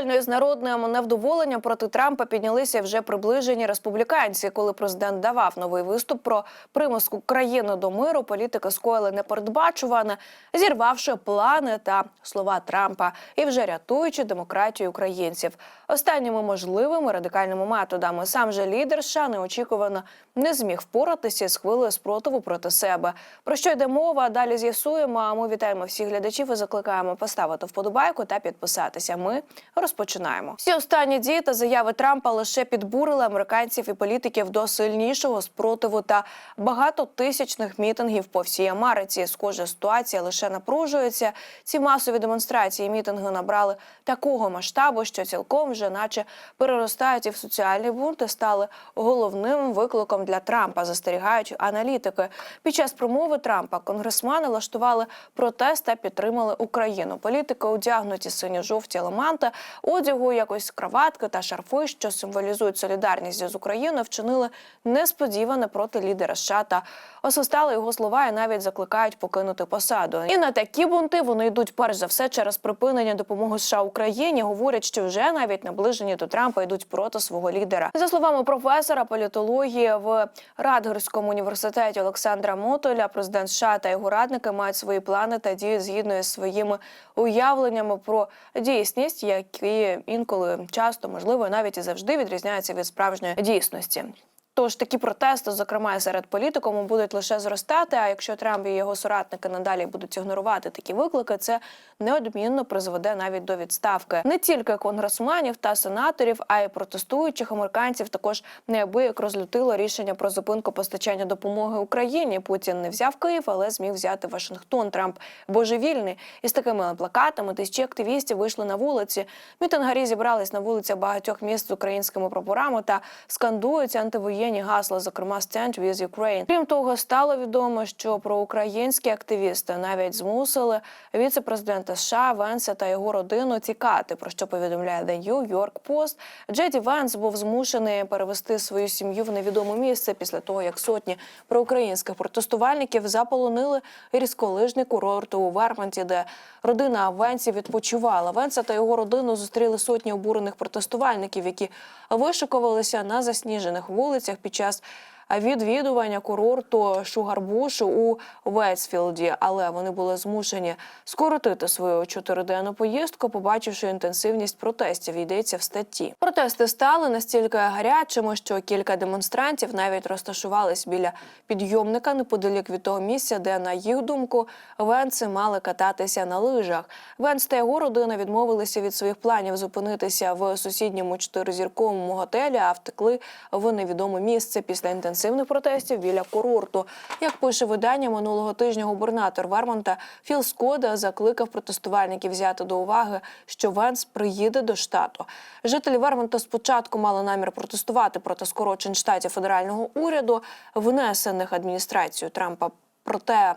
Паралельно із народним невдоволенням проти Трампа піднялися вже приближені республіканці. Коли президент давав новий виступ про примуску країни до миру, політики скоїли непередбачуване, зірвавши плани та слова Трампа і вже рятуючи демократію українців. Останніми можливими радикальними методами сам же лідер США неочікувано не зміг впоратися з хвилею спротиву проти себе. Про що йде мова? Далі з'ясуємо. А ми вітаємо всіх глядачів і закликаємо поставити вподобайку та підписатися. Ми розпочинаємо. Всі останні дії та заяви Трампа лише підбурили американців і політиків до сильнішого спротиву та багатотисячних мітингів по всій Америці. Схоже, ситуація лише напружується. Ці масові демонстрації і мітинги набрали такого масштабу, що цілком вже, наче переростають і в соціальні бунти, стали головним викликом для Трампа. Застерігають аналітики. Під час промови Трампа конгресмани влаштували протест та підтримали Україну. Політики одягнуті синьо-жовті елементи одягу, якось краватки та шарфи, що символізують солідарність з Україною, вчинили несподіване проти лідера США та освистали його слова і навіть закликають покинути посаду. І на такі бунти вони йдуть перш за все через припинення допомоги США Україні. Говорять, що вже навіть наближені до Трампа йдуть проти свого лідера. За словами професора політології в Радгерському університеті Олександра Мотоля, президент США та його радники мають свої плани та діють згідно із своїми уявленнями про дійсність, які інколи часто можливо навіть і завжди відрізняються від справжньої дійсності. Тож такі протести, зокрема серед політикуму, будуть лише зростати. А якщо Трамп і його соратники надалі будуть ігнорувати такі виклики, це неодмінно призведе навіть до відставки не тільки конгресменів та сенаторів, а й протестуючих американців. Також неабияк розлютило рішення про зупинку постачання допомоги Україні. Путін не взяв Київ, але зміг взяти Вашингтон. Трамп божевільний із такими плакатами. Тисячі активістів вийшли на вулиці. Мітингарі зібрались на вулицях багатьох міст з українськими прапорами та скандують антивоєнні гасла, зокрема «Stand with Ukraine». Крім того, стало відомо, що проукраїнські активісти навіть змусили віце-президента США Венса та його родину тікати. Про що повідомляє The New York Post. Джеді Венс був змушений перевести свою сім'ю в невідоме місце після того, як сотні проукраїнських протестувальників заполонили гірськолижний курорт у Вермонті, де родина Венсі відпочивала. Венса та його родину зустріли сотні обурених протестувальників, які вишикувалися на засніжених вулицях під час відвідування курорту Шугарбушу у Вестфілді, але вони були змушені скоротити свою чотириденну поїздку, побачивши інтенсивність протестів. Йдеться в статті. Протести стали настільки гарячими, що кілька демонстрантів навіть розташувались біля підйомника неподалік від того місця, де, на їх думку, венси мали кататися на лижах. Венс та його родина відмовилися від своїх планів зупинитися в сусідньому чотиризірковому готелі, а втекли в невідоме місце після інтенсивних протестів біля курорту. Як пише видання минулого тижня, губернатор Вермонта Філ Скода закликав протестувальників взяти до уваги, що Венс приїде до штату. Жителі Вермонта спочатку мали намір протестувати проти скорочень штатів федерального уряду, внесених адміністрацією Трампа. Проте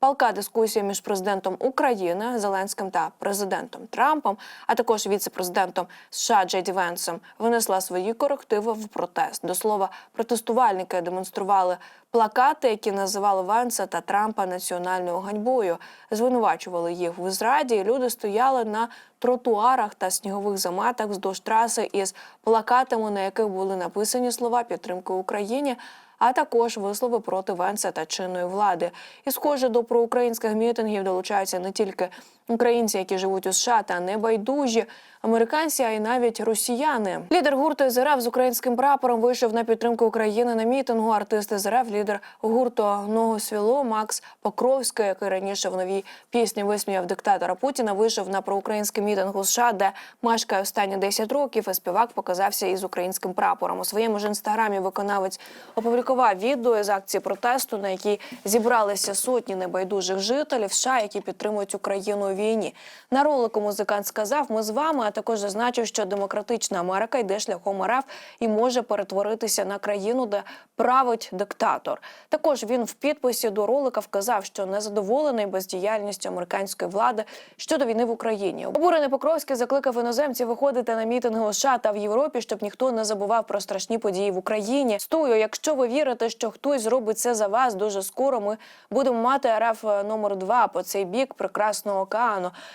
Палка дискусія між президентом України Зеленським та президентом Трампом, а також віце-президентом США Джеді Венсом, винесла свої корективи в протест. До слова, протестувальники демонстрували плакати, які називали Венса та Трампа національною ганьбою, звинувачували їх в зраді. Люди стояли на тротуарах та снігових заметах вздовж траси із плакатами, на яких були написані слова підтримки Україні а також вислови проти Венса та чинної влади. І схоже до проукраїнських мітингів долучаються не тільки українці, які живуть у США, та небайдужі американці, а й навіть росіяни. Лідер гурту ЗРФ з українським прапором вийшов на підтримку України на мітингу. Артист ЗРФ, лідер гурту «Ногу свіло» Макс Покровський, який раніше в новій пісні висміяв диктатора Путіна, вийшов на проукраїнський мітинг у США, де мешкає останні 10 років. І співак показався із українським прапором. У своєму ж інстаграмі виконавець опублікував відео з акції протесту, на якій зібралися сотні небайдужих жителів США, які підтримують Україну війні. На ролику музикант сказав: Ми з вами, а також зазначив, що демократична Америка йде шляхом РФ і може перетворитися на країну, де править диктатор. Також він в підписі до ролика вказав, що незадоволений бездіяльністю американської влади щодо війни в Україні. Обурений Покровський закликав іноземців виходити на мітинги у США та в Європі, щоб ніхто не забував про страшні події в Україні. Стою, якщо ви вірите, що хтось зробить це за вас, дуже скоро ми будемо мати РФ номер два по цей бік прекрасного океану.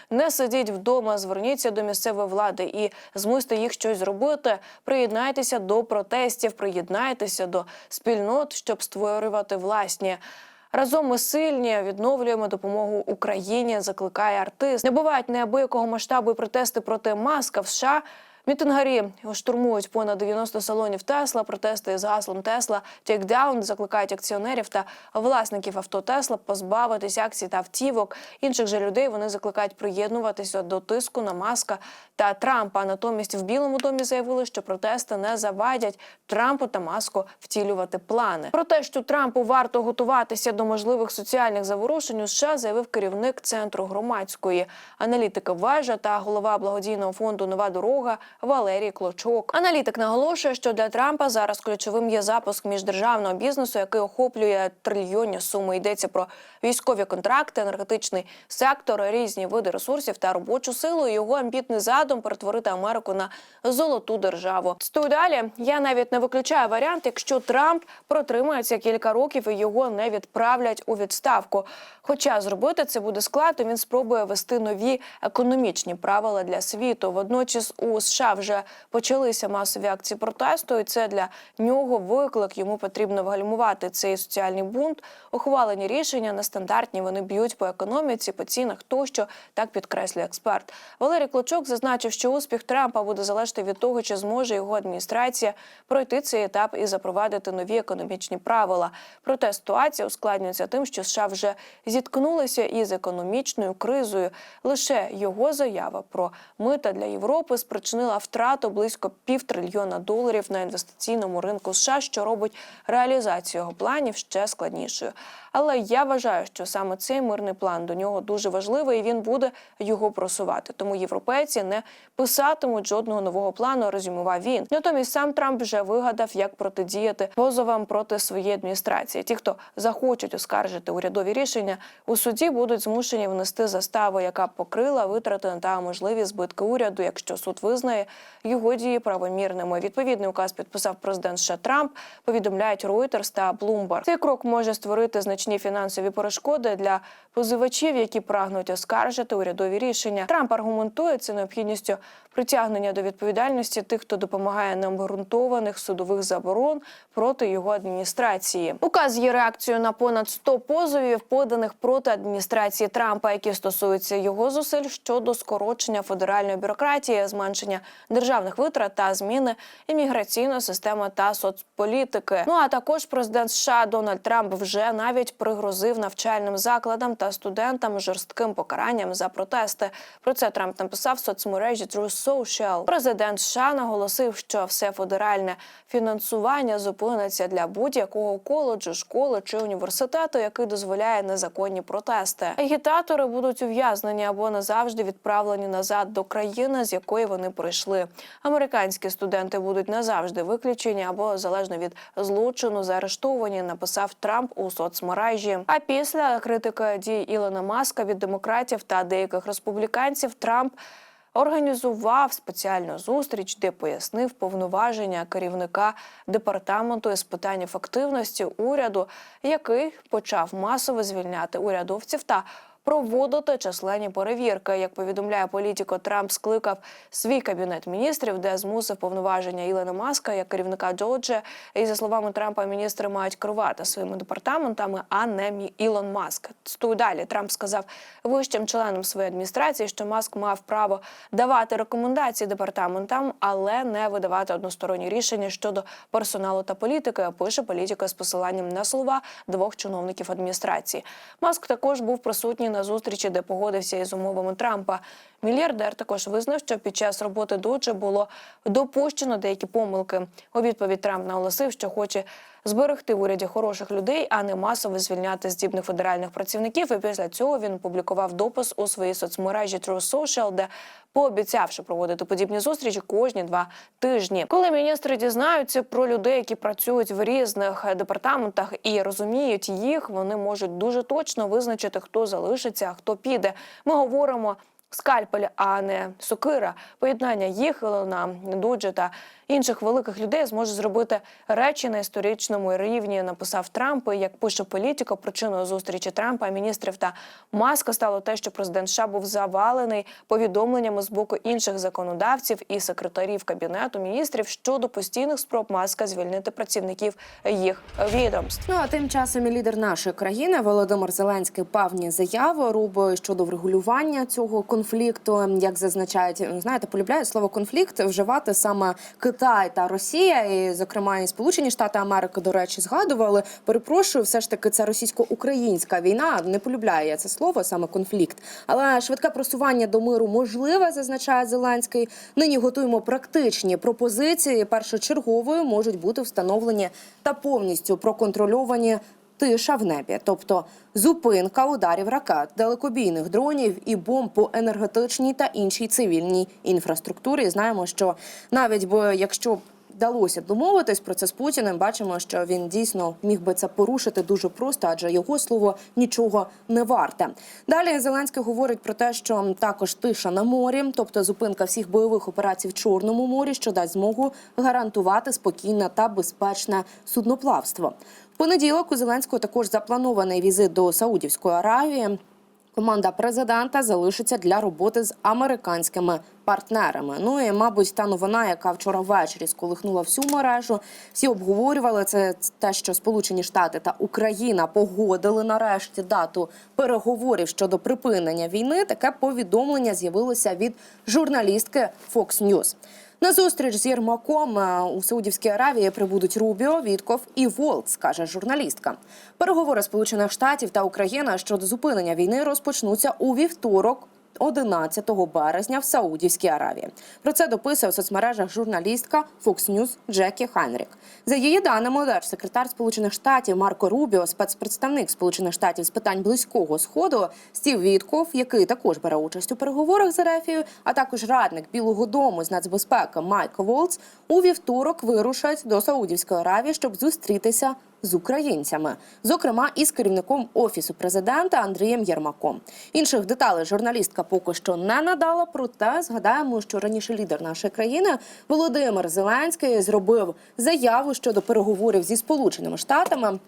Не сидіть вдома, зверніться до місцевої влади і змусьте їх щось зробити. Приєднайтеся до протестів, приєднайтеся до спільнот, щоб створювати власні. Разом ми сильні, відновлюємо допомогу Україні. Закликає артист. Не бувають неабиякого масштабу і протести проти маска в США. Мітингарі штурмують понад 90 салонів Тесла. Протести з гаслом Тесла Тейкдаун закликають акціонерів та власників авто Тесла позбавитись акцій та автівок. Інших же людей вони закликають приєднуватися до тиску на маска та Трампа. Натомість в Білому домі заявили, що протести не завадять Трампу та маску втілювати плани. Про те, що Трампу варто готуватися до можливих соціальних заворушень у США, заявив керівник центру громадської аналітики вежа та голова благодійного фонду Нова дорога. Валерій Клочок. Аналітик наголошує, що для Трампа зараз ключовим є запуск міждержавного бізнесу, який охоплює трильйонні суми. Йдеться про військові контракти, енергетичний сектор, різні види ресурсів та робочу силу. Його амбітний задум перетворити Америку на золоту державу. Стою далі. Я навіть не виключаю варіант, якщо Трамп протримається кілька років і його не відправлять у відставку. Хоча зробити це буде складно, він спробує вести нові економічні правила для світу. Водночас у США вже почалися масові акції протесту, і це для нього виклик. Йому потрібно вгальмувати цей соціальний бунт. Ухвалені рішення нестандартні. Вони б'ють по економіці, по цінах тощо так підкреслює експерт. Валерій Клочок зазначив, що успіх Трампа буде залежати від того, чи зможе його адміністрація пройти цей етап і запровадити нові економічні правила. Проте ситуація ускладнюється тим, що США вже зіткнулися із економічною кризою. Лише його заява про мита для Європи спричинила втрату близько півтрильйона доларів на інвестиційному ринку США, що робить реалізацію його планів ще складнішою. Але я вважаю, що саме цей мирний план до нього дуже важливий, і він буде його просувати. Тому європейці не писатимуть жодного нового плану. Резюмував він. Натомість сам Трамп вже вигадав, як протидіяти позовам проти своєї адміністрації. Ті, хто захочуть оскаржити урядові рішення, у суді будуть змушені внести заставу, яка покрила витрати та можливі збитки уряду, якщо суд визнає його дії правомірними. Відповідний указ підписав президент США Трамп. Повідомляють Reuters та Bloomberg. Цей крок може створити значні фінансові перешкоди для позивачів, які прагнуть оскаржити урядові рішення. Трамп аргументує це необхідністю притягнення до відповідальності тих, хто допомагає необґрунтованих судових заборон проти його адміністрації. Указ є реакцією на понад 100 позовів, поданих проти адміністрації Трампа, які стосуються його зусиль щодо скорочення федеральної бюрократії, зменшення державних витрат та зміни імміграційної системи та соцполітики. Ну а також президент США Дональд Трамп вже навіть пригрозив навчальним закладам та студентам жорстким покаранням за протести. Про це Трамп написав в соцмережі True Social. Президент США наголосив, що все федеральне фінансування зупиниться для будь-якого коледжу, школи чи університету, який дозволяє незаконні протести. Агітатори будуть ув'язнені або назавжди відправлені назад до країни, з якої вони прийшли. Американські студенти будуть назавжди виключені або залежно від злочину заарештовані. Написав Трамп у соцмережі. А після критики дій Ілона Маска від демократів та деяких республіканців Трамп. Організував спеціальну зустріч, де пояснив повноваження керівника департаменту з питань ефективності уряду, який почав масово звільняти урядовців та проводити численні перевірки. Як повідомляє політико, Трамп скликав свій кабінет міністрів, де змусив повноваження Ілона Маска як керівника Джорджа. І за словами Трампа, міністри мають керувати своїми департаментами, а не Ілон Маск. Стою далі. Трамп сказав вищим членам своєї адміністрації, що Маск мав право давати рекомендації департаментам, але не видавати односторонні рішення щодо персоналу та політики. Пише політика з посиланням на слова двох чиновників адміністрації. Маск також був присутній на зустрічі, де погодився із умовами Трампа. Мільярдер також визнав, що під час роботи Доджа було допущено деякі помилки. У відповідь Трамп наголосив, що хоче зберегти в уряді хороших людей, а не масово звільняти здібних федеральних працівників. І після цього він публікував допис у своїй соцмережі True Social, де пообіцявши проводити подібні зустрічі кожні два тижні. Коли міністри дізнаються про людей, які працюють в різних департаментах і розуміють їх, вони можуть дуже точно визначити, хто залишиться, а хто піде. Ми говоримо. Скальпель, а не сокира. Поєднання їх Ілона Дуджа та інших великих людей зможе зробити речі на історичному рівні. Написав Трамп. І, Як пише політика, причиною зустрічі Трампа, міністрів та Маска стало те, що президент США був завалений повідомленнями з боку інших законодавців і секретарів кабінету міністрів щодо постійних спроб Маска звільнити працівників їх відомств. Ну а тим часом і лідер нашої країни Володимир Зеленський певні заяви робить щодо врегулювання цього конфлікту. Як зазначають, знаєте, полюбляє слово конфлікт вживати саме Китай та Росія, і зокрема і Сполучені Штати Америки, до речі, згадували. Перепрошую, все ж таки це російсько-українська війна. Не полюбляє я це слово, саме конфлікт. Але швидке просування до миру можливе, зазначає Зеленський. Нині готуємо практичні пропозиції. Першочерговою можуть бути встановлені та повністю проконтрольовані тиша в небі, тобто зупинка ударів ракет, далекобійних дронів і бомб по енергетичній та іншій цивільній інфраструктурі. Знаємо, що навіть би якщо вдалося домовитись про це з Путіним, бачимо, що він дійсно міг би це порушити дуже просто, адже його слово нічого не варте. Далі Зеленський говорить про те, що також тиша на морі, тобто зупинка всіх бойових операцій в Чорному морі, що дасть змогу гарантувати спокійне та безпечне судноплавство. Понеділок у Зеленського також запланований візит до Саудівської Аравії. Команда президента залишиться для роботи з американськими партнерами. Ну і мабуть, та новина, яка вчора ввечері сколихнула всю мережу. Всі обговорювали це те, що Сполучені Штати та Україна погодили нарешті дату переговорів щодо припинення війни. Таке повідомлення з'явилося від журналістки Fox News. На зустріч з Єрмаком е, у Саудівській Аравії прибудуть Рубіо, Вітков і Волц, каже журналістка. Переговори Сполучених Штатів та Україна щодо зупинення війни розпочнуться у вівторок. 11 березня в Саудівській Аравії про це дописує в соцмережах журналістка Fox News Джекі Хайнрік. За її даними, держсекретар Сполучених Штатів Марко Рубіо, спецпредставник Сполучених Штатів з питань близького сходу Стів Вітков, який також бере участь у переговорах з Ерефією, а також радник Білого Дому з нацбезпеки Майк Волц, у вівторок вирушать до Саудівської Аравії, щоб зустрітися з українцями, зокрема із керівником офісу президента Андрієм Єрмаком. Інших деталей журналістка поки що не надала. Проте згадаємо, що раніше лідер нашої країни Володимир Зеленський зробив заяву щодо переговорів зі Сполученими Штатами.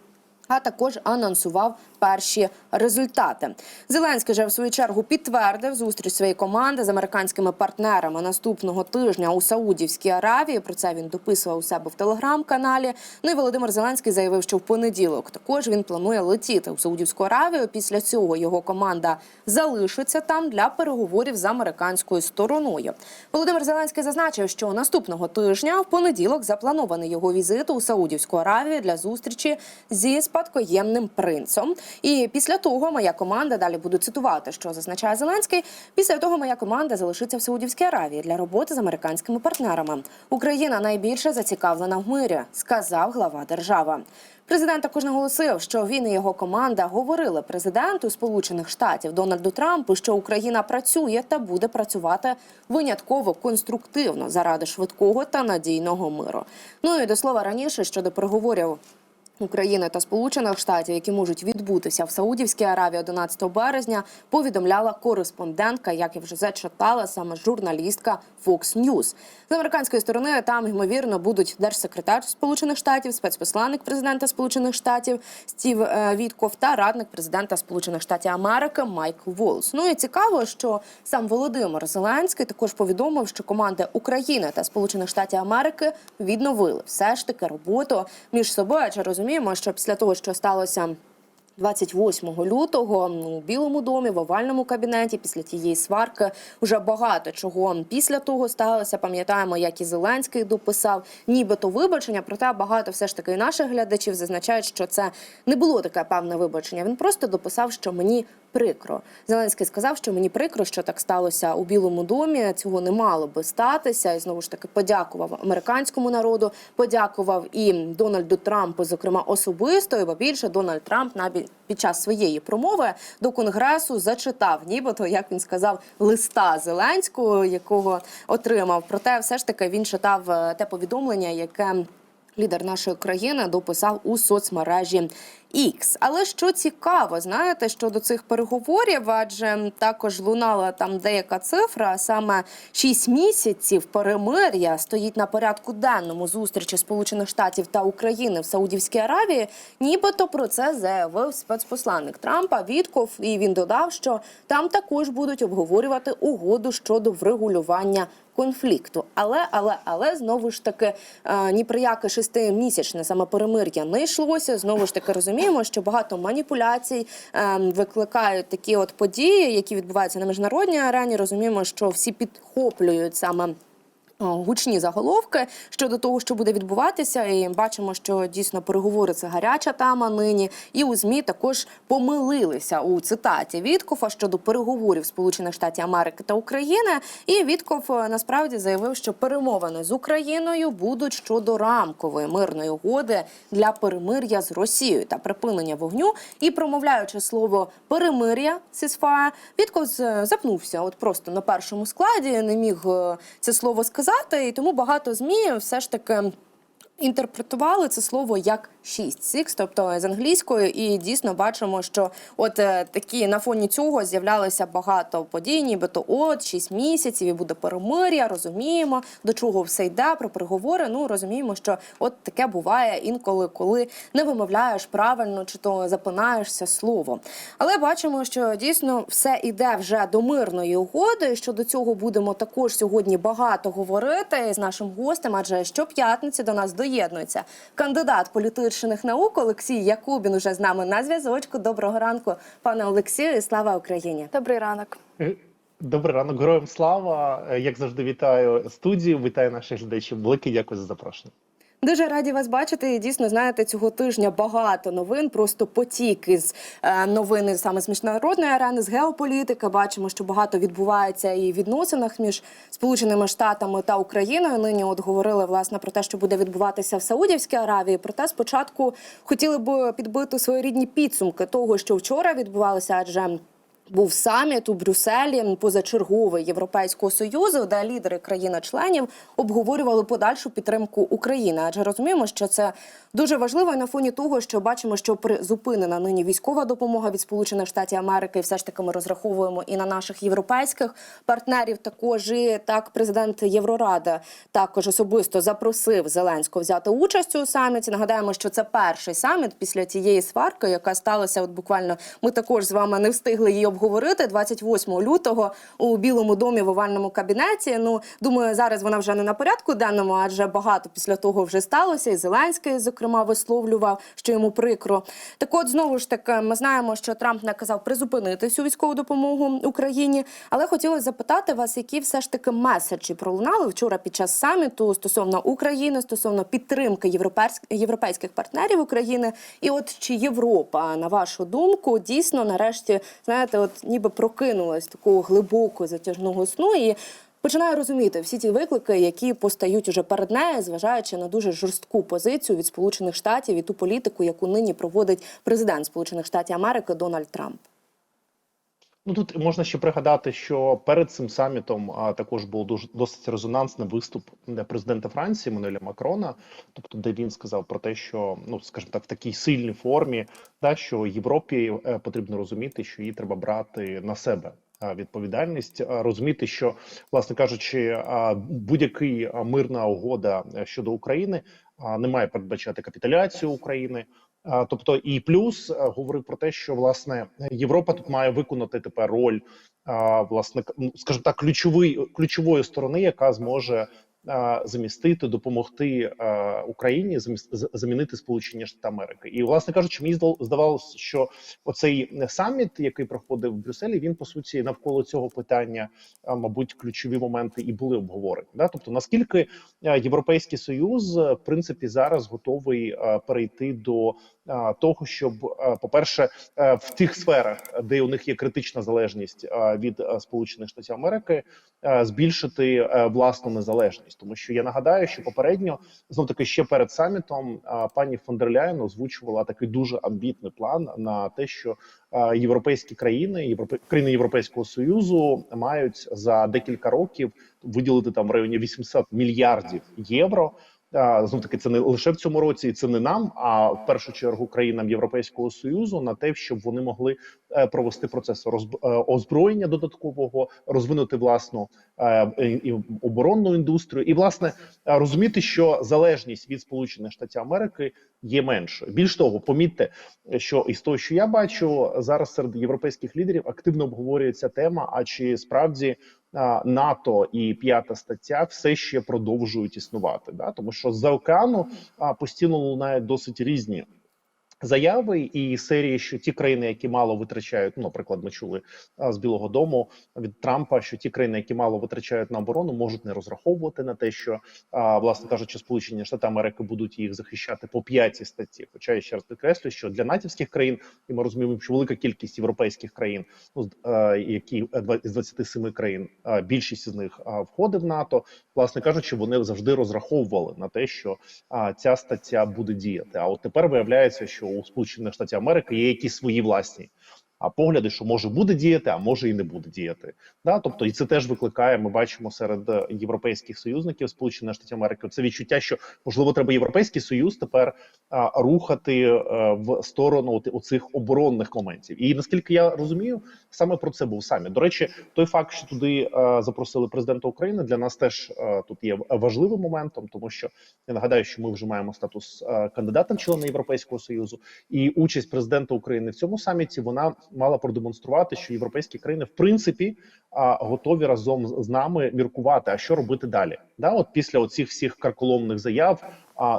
А також анонсував перші результати. Зеленський же в свою чергу підтвердив зустріч своєї команди з американськими партнерами наступного тижня у Саудівській Аравії. Про це він дописував у себе в телеграм-каналі. Ну і Володимир Зеленський заявив, що в понеділок також він планує летіти у Саудівську Аравію. Після цього його команда залишиться там для переговорів з американською стороною. Володимир Зеленський зазначив, що наступного тижня в понеділок запланований його візит у Саудівську Аравію для зустрічі зі спадкоємним принцом. І після того моя команда далі буду цитувати, що зазначає Зеленський. Після того моя команда залишиться в Саудівській Аравії для роботи з американськими партнерами. Україна найбільше зацікавлена в мирі, сказав глава держави. Президент також наголосив, що він і його команда говорили президенту Сполучених Штатів Дональду Трампу, що Україна працює та буде працювати винятково конструктивно заради швидкого та надійного миру. Ну і до слова раніше щодо переговорів України та Сполучених Штатів, які можуть відбутися в Саудівській Аравії 11 березня, повідомляла кореспондентка, як я вже зачитала, саме журналістка Fox News. З американської сторони там ймовірно будуть держсекретар Сполучених Штатів, спецпосланник президента Сполучених Штатів Стів е, Вітков та радник президента Сполучених Штатів Америки Майк Волс. Ну і цікаво, що сам Володимир Зеленський також повідомив, що команди України та Сполучених Штатів Америки відновили все ж таки роботу між собою. Адже розуміємо, що після того, що сталося 28 лютого у Білому домі в овальному кабінеті після тієї сварки вже багато чого після того сталося. Пам'ятаємо, як і Зеленський дописав, нібито вибачення. Проте багато все ж таки і наших глядачів зазначають, що це не було таке певне вибачення. Він просто дописав, що мені прикро. Зеленський сказав, що мені прикро, що так сталося у Білому домі. Цього не мало би статися. І знову ж таки подякував американському народу, подякував і Дональду Трампу, зокрема особисто. І бо більше Дональд Трамп навіть під час своєї промови до конгресу зачитав, нібито як він сказав, листа Зеленського, якого отримав. Проте, все ж таки, він читав е, те повідомлення, яке лідер нашої країни дописав у соцмережі X. Але що цікаво, знаєте, щодо цих переговорів, адже також лунала там деяка цифра, саме 6 місяців перемир'я стоїть на порядку денному зустрічі Сполучених Штатів та України в Саудівській Аравії. Нібито про це заявив спецпосланник Трампа Вітков, і він додав, що там також будуть обговорювати угоду щодо врегулювання конфлікту. Але, але, але знову ж таки е, ні про яке шестимісячне саме перемир'я не йшлося. Знову ж таки розуміємо, що багато маніпуляцій е, викликають такі от події, які відбуваються на міжнародній арені. Розуміємо, що всі підхоплюють саме. О, Гучні заголовки щодо того, що буде відбуватися, і бачимо, що дійсно переговори це гаряча тема нині. І у змі також помилилися у цитаті Віткофа щодо переговорів Сполучених Штатів Америки та України. І Вітков е, насправді заявив, що перемовини з Україною будуть щодо рамкової мирної угоди для перемир'я з Росією та припинення вогню. І промовляючи слово перемир'я сісфа, Вітков запнувся. От просто на першому складі не міг е, це слово сказати, і тому багато змі все ж таки. Інтерпретували це слово як 6 six, тобто з англійської, і дійсно бачимо, що от е, такі на фоні цього з'являлося багато подій, нібито от 6 місяців і буде перемир'я. Розуміємо, до чого все йде про переговори. Ну розуміємо, що от таке буває інколи, коли не вимовляєш правильно чи то запинаєшся слово. Але бачимо, що дійсно все йде вже до мирної угоди. Щодо цього будемо також сьогодні багато говорити з нашим гостем, адже щоп'ятниці до нас доєднується кандидат політичних наук Олексій Якубін. Уже з нами на зв'язочку. Доброго ранку, пане Олексію, і слава Україні. Добрий ранок. Е, Добрий ранок, героям слава. Е, Як завжди, вітаю студію, вітаю наших глядачів. Велике дякую за запрошення. Дуже раді вас бачити. І дійсно знаєте, цього тижня багато новин, просто потік із е, новини саме з міжнародної арени, з геополітики. Бачимо, що багато відбувається і в відносинах між Сполученими Штатами та Україною. Нині от говорили власне про те, що буде відбуватися в Саудівській Аравії. Проте спочатку хотіли б підбити своєрідні підсумки того, що вчора відбувалося, адже. Був саміт у Брюсселі позачерговий Європейського союзу, де лідери країн-членів обговорювали подальшу підтримку України. Адже розуміємо, що це дуже важливо і на фоні того, що бачимо, що призупинена нині військова допомога від Сполучених Штатів Америки. І все ж таки ми розраховуємо і на наших європейських партнерів. Також і так президент Євроради також особисто запросив Зеленського взяти участь у саміті. Нагадаємо, що це перший саміт після тієї сварки, яка сталася. От буквально ми також з вами не встигли її обговорити 28 лютого у Білому домі в овальному кабінеті. Ну думаю, зараз вона вже не на порядку денному, адже багато після того вже сталося. І Зеленський, зокрема, висловлював, що йому прикро. Так, от знову ж таки, ми знаємо, що Трамп наказав призупинити всю військову допомогу Україні. Але хотілося запитати вас, які все ж таки меседжі пролунали вчора під час саміту стосовно України, стосовно підтримки європейських партнерів України, і от чи Європа, на вашу думку, дійсно нарешті знаєте, от ніби прокинулась такого глибокого затяжного сну і. Починає розуміти всі ті виклики, які постають уже перед нею, зважаючи на дуже жорстку позицію від Сполучених Штатів і ту політику, яку нині проводить президент Сполучених Штатів Америки Дональд Трамп. Ну тут можна ще пригадати, що перед цим самітом а, також був дуже досить резонансний виступ е, президента Франції Мануеля Макрона, тобто де він сказав про те, що ну скажімо так, в такій сильній формі, да що Європі е, потрібно розуміти, що її треба брати на себе. Відповідальність розуміти, що власне кажучи, будь-який мирна угода е, щодо України не має передбачати капітуляцію України. А, Тобто, і плюс е, говорив про те, що власне Європа тут має виконати тепер роль а, власне, ну, скажімо так, ключової ключової сторони, яка зможе е, замістити, допомогти Україні замінити Сполучені Штати Америки. І власне кажучи, мені здавалося, що оцей саміт, який проходив в Брюсселі, він по суті навколо цього питання, мабуть, ключові моменти і були обговорені. Да? Тобто, наскільки Європейський Союз в принципі зараз готовий перейти до того, щоб, е, по-перше, е, в тих сферах, де у них є критична залежність від Сполучених Штатів Америки, збільшити власну незалежність, тому що я нагадаю, що попередньо знов таки ще перед самітом пані фон озвучувала такий дуже амбітний план на те, що європейські країни, європе... країни Європейського союзу мають за декілька років виділити там в районі 800 мільярдів євро. Знов таки, це не лише в цьому році, і це не нам, а в першу чергу країнам Європейського союзу на те, щоб вони могли е, провести процес розб... е, озброєння додаткового, розвинути власну е, і оборонну індустрію, і власне розуміти, що залежність від Сполучених Штатів Америки є меншою. Більш того, помітьте, що із того, що я бачу зараз серед європейських лідерів, активно обговорюється тема: а чи справді НАТО і п'ята стаття все ще продовжують існувати, да тому що з-за океану постійно лунають досить різні. Заяви і серії, що ті країни, які мало витрачають, ну, наприклад, ми чули з Білого Дому від Трампа, що ті країни, які мало витрачають на оборону, можуть не розраховувати на те, що власне кажучи, Сполучені Штати Америки будуть їх захищати по п'ятій статті. Хоча я ще раз підкреслю, що для натівських країн, і ми розуміємо, що велика кількість європейських країн, ну які е, з 27 країн, більшість з них входить в НАТО, власне кажучи, вони завжди розраховували на те, що ця стаття буде діяти. А от тепер виявляється, що у Сполучених Штатів Америки є якісь свої власні. А погляди, що може буде діяти, а може і не буде діяти. Да, тобто, і це теж викликає. Ми бачимо серед е, європейських союзників Сполучених Штатів Америки це відчуття, що можливо треба європейський союз тепер а, рухати е, в сторону оцих оборонних моментів. І наскільки я розумію, саме про це був саміт. До речі, той факт, що туди е, запросили президента України, для нас теж е, тут є важливим моментом, тому що я нагадаю, що ми вже маємо статус кандидата в члени Європейського союзу, і участь президента України в цьому саміті вона мала продемонструвати, що європейські країни в принципі готові разом з нами міркувати, а що робити далі. Да, от після оцих всіх карколомних заяв,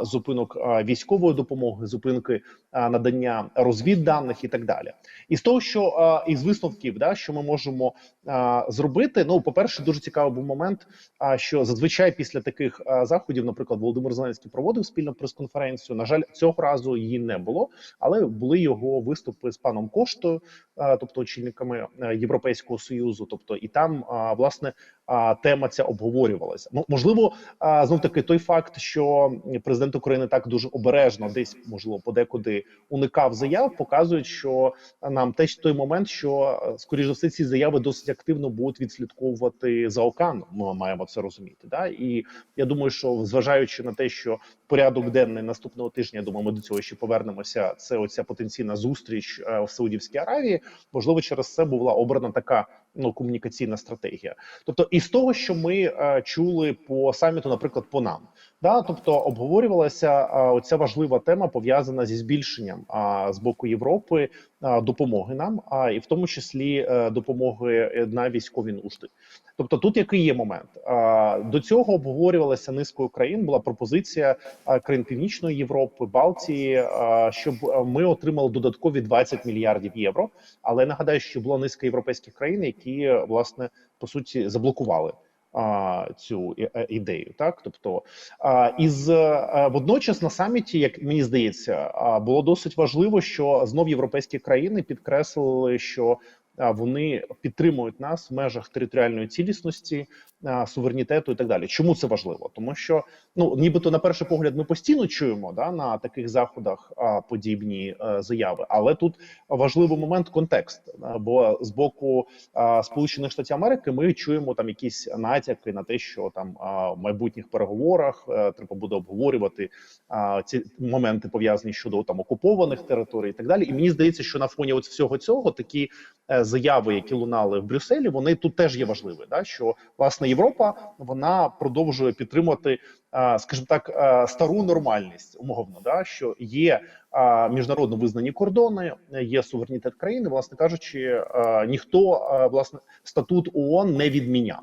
зупинок військової допомоги, зупинки надання розвідданих і так далі. І з того, що із висновків, да, що ми можемо зробити, ну по перше, дуже цікавий був момент. Що зазвичай після таких заходів, наприклад, Володимир Зеленський проводив спільну прес-конференцію. На жаль, цього разу її не було, але були його виступи з паном Коштою, тобто очільниками Європейського союзу. Тобто, і там власне тема ця обговорювалася. Можливо, знов таки той факт, що президент України так дуже обережно, десь можливо подекуди уникав заяв, показують, що нам теж той момент, що е, скоріш за все ці заяви досить активно будуть відслідковувати за океаном. Ми маємо це розуміти. Да? І я думаю, що зважаючи на те, що порядок денний наступного тижня, я думаю, ми до цього ще повернемося. Це оця потенційна зустріч е, в Саудівській Аравії. Можливо, через це була обрана така ну комунікаційна стратегія. Тобто, із того, що ми е, чули по саміту, наприклад, по нам. Да, тобто обговорювалася оця важлива тема пов'язана зі збільшенням а, з боку Європи допомоги нам, а і в тому числі е, допомоги е, на військові нужди. Тобто, тут який є момент? До цього обговорювалася низкою країн. Була пропозиція країн Північної Європи, Балтії, щоб ми отримали додаткові 20 мільярдів євро. Але нагадаю, що була низка європейських країн, які власне по суті заблокували цю е, ідею. Так, тобто із е, водночас на саміті, як мені здається, було досить важливо, що знов європейські країни підкреслили, що вони підтримують нас в межах територіальної цілісності, суверенітету і так далі. Чому це важливо? Тому що ну нібито на перший погляд ми постійно чуємо да на таких заходах подібні е, заяви, але тут важливий момент контекст. Бо з боку Сполучених Штатів Америки ми чуємо там якісь натяки на те, що там в майбутніх переговорах е, треба буде обговорювати ці моменти пов'язані щодо там окупованих територій і так далі. І мені здається, що на фоні от всього цього такі е, заяви, які лунали в Брюсселі, вони тут теж є важливі. Да? Що власне Європа вона продовжує підтримувати, а, скажімо так, стару нормальність, умовно, да? що є міжнародно визнані кордони, є суверенітет країни. Власне кажучи, ніхто власне статут ООН не відміняв.